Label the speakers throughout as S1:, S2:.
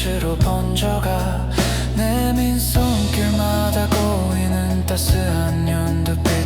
S1: 빛으로 번져가 내민 손길마다 고이는 따스한 연두빛.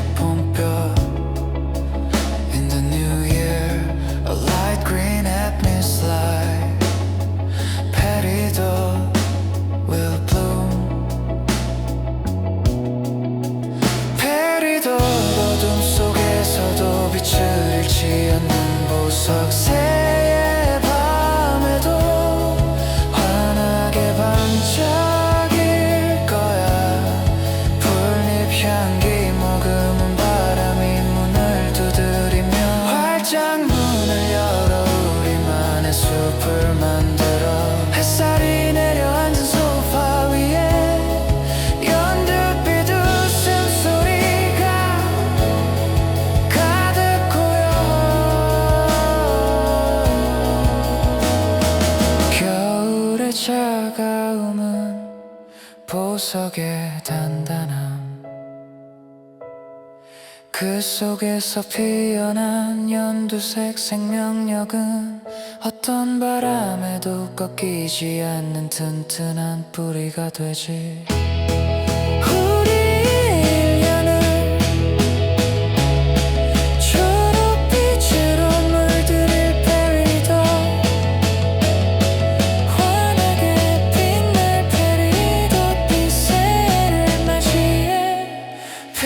S1: 보석의 단단함. 그 속에서 피어난 연두색 생명력은 어떤 바람에도 꺾이지 않는 튼튼한 뿌리가 되지.